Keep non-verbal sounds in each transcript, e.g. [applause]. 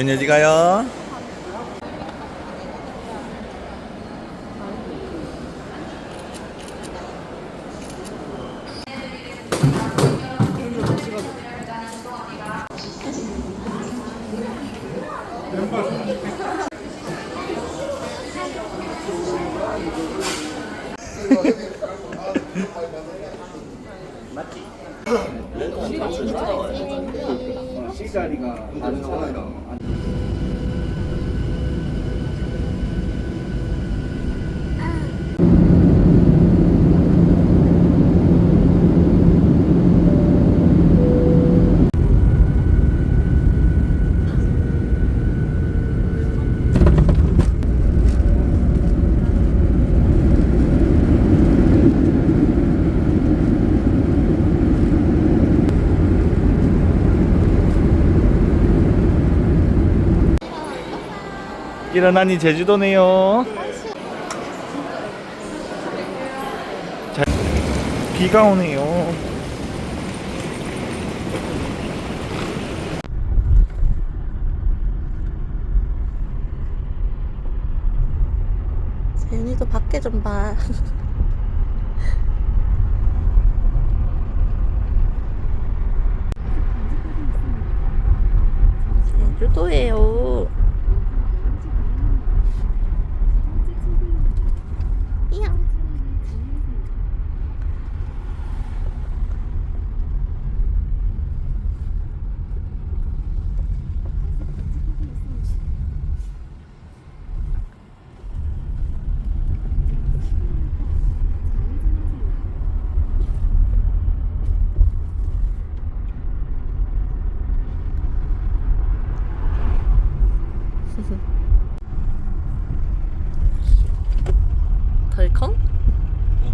재윤이 어디 가요? 일어나니 제주도네요. 자, 비가 오네요. 재윤이도 밖에 좀 봐. [laughs] 제주도예요. 덜컹?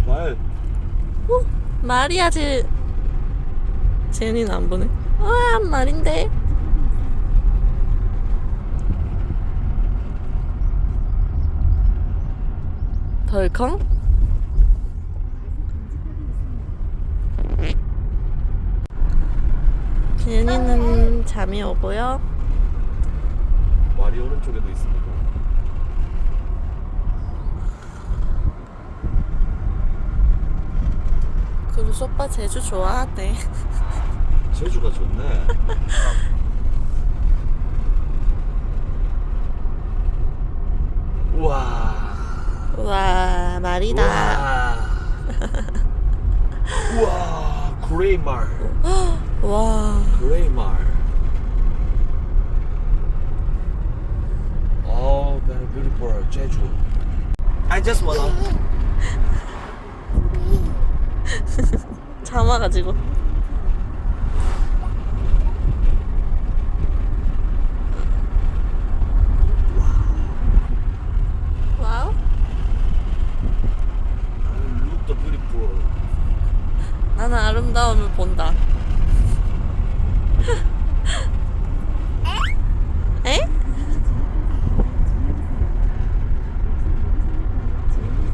말. 어? 말이야 제 재윤이는 안 보네 아 말인데 덜컹? 재윤이는 잠이 오고요 말이 오른쪽에도 있습니다. 그 루스 오빠 제주 좋아하대 제주가 좋네. [laughs] 우와. 우와 말이다 우와. 우와. 그레이 말. [gasps] 와 그레이 말. Oh, very beautiful, 제주. I just wanna. [laughs] 잠아가지고 와우 Look the beautiful. 나는 아름다움을 본다 에?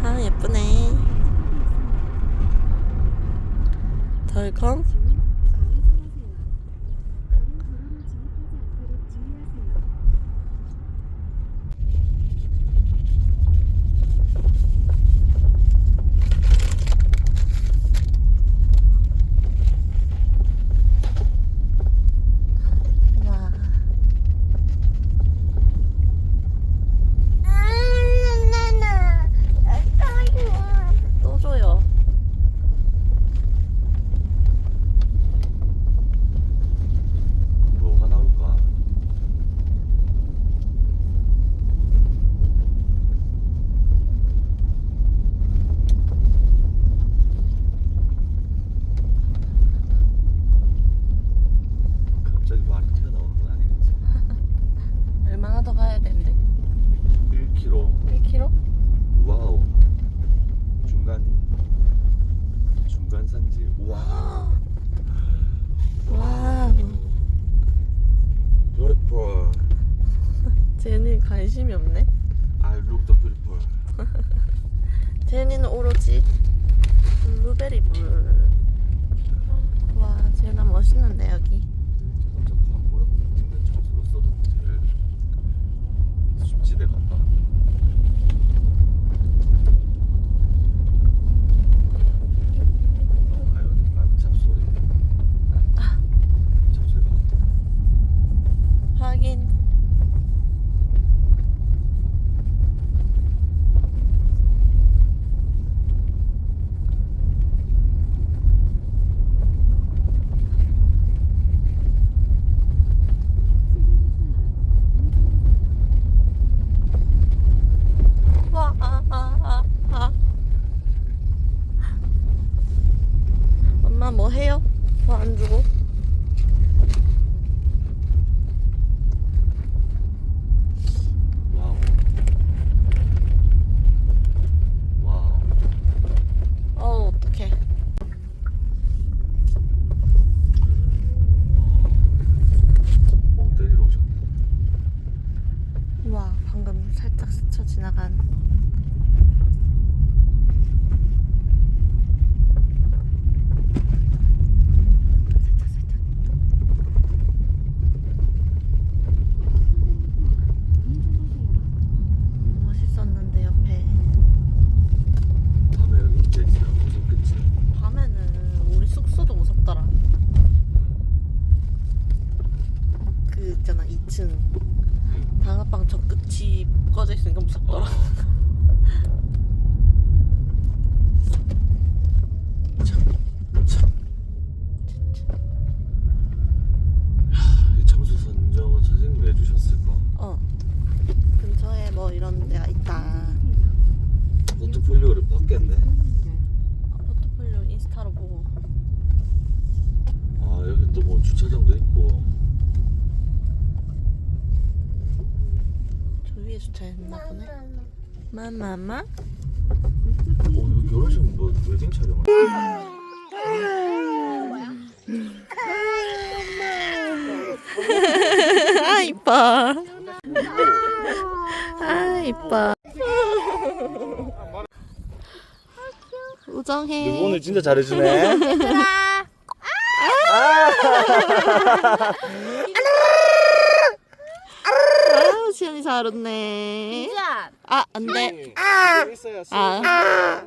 아 예쁘네 덜 쟤는 관심이 없네. I look the beautiful. 쟤는 오로지 블루베리 물. 와, 쟤나 멋있는데 여기. 음, 진짜 광고역 같은 데 장소로 써도 제일 숲지대가 주차했나 보네. 마마마. 어 여기 결혼식 뭐 웨딩 촬영을. 아 이뻐. 아 이뻐. 우정해. 오늘 진짜 잘해주네. [laughs] 아 [laughs] [laughs] 우 지연이 잘 웃네. 아 안돼. 있어요. 아.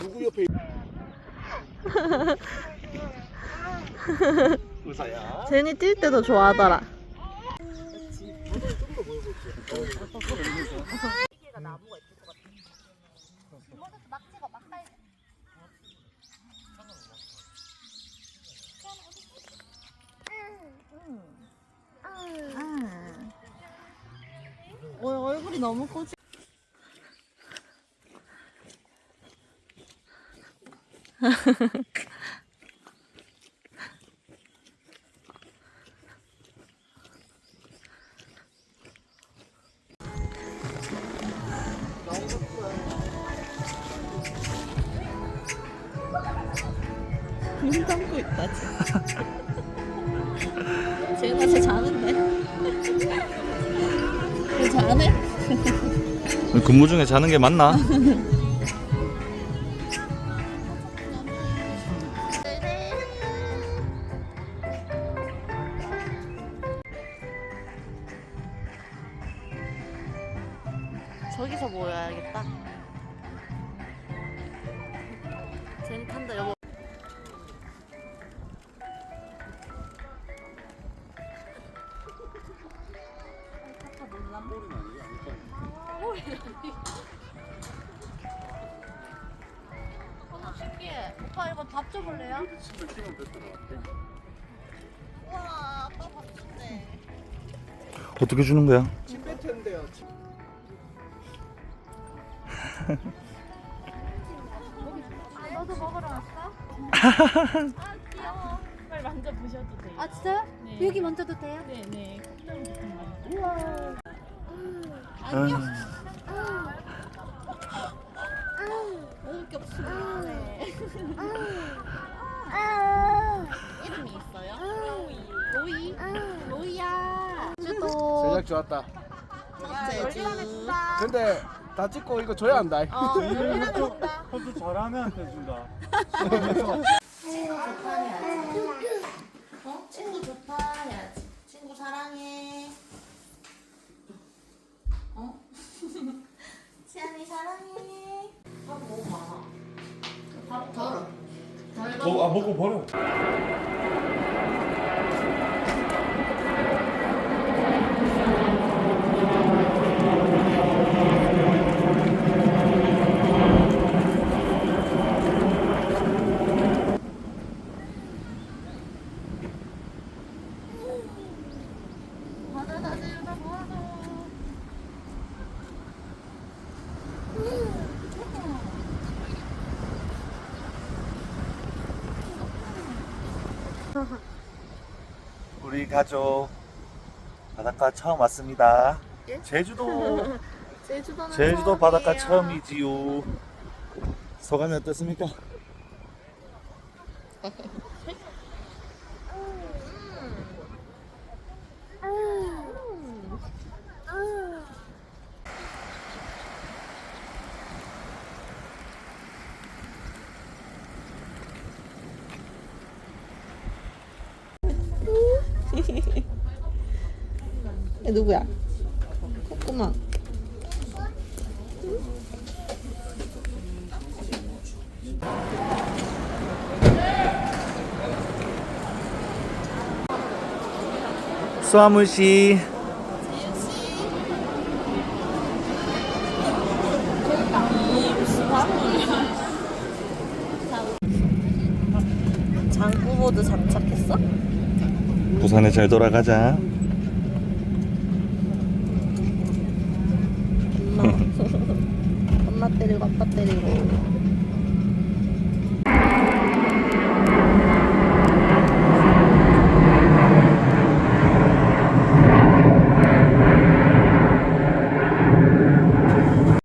누구 옆에 의사야. 제니 뛸 때도 좋아하더라. 어, 너무 꼬지. 눈 감고 있다 진짜. 근무 중에 자는 게 맞나? 저기서 모여야겠다. 쟤는 탄다 여보. 어, 신기해. 오빠 이거 밥 줘볼래요? 우와 아빠 밥 준대. 어떻게 주는 거야? 침. 침. [laughs] 너도 먹으러 왔어? [laughs] 아, 귀여워. 빨리 만져보셔도 돼요. 아 진짜요? 네. 여기 만져도 돼요? 네네. 콧등 부분 만져. 먹을 게 없어. 네. 이름이 있어요? 로이. 로이야. 주도. 전략 좋았다. 제주. 근데 다 찍고 이거 줘야 한다. 어, 그것도 잘하면 해준다. 친구 좋다 해야지. 어? 친구 좋다 해야지. 친구 사랑해. [laughs] 어? 치안이 사랑해. 밥 너무 많아. 밥 덜어. 덜 어. 아 먹고 버려. [laughs] 우리 가족 바닷가 처음 왔습니다. 예? 제주도 [laughs] 제주도는 제주도 바닷가 처음이에요. 처음이지요. 소감이 어떻습니까? [laughs] 누구야? 콧구멍. 수아무 씨. 장구보드 장착했어? 부산에 잘 돌아가자. 엄마. 엄마 때리고 아빠 때리고.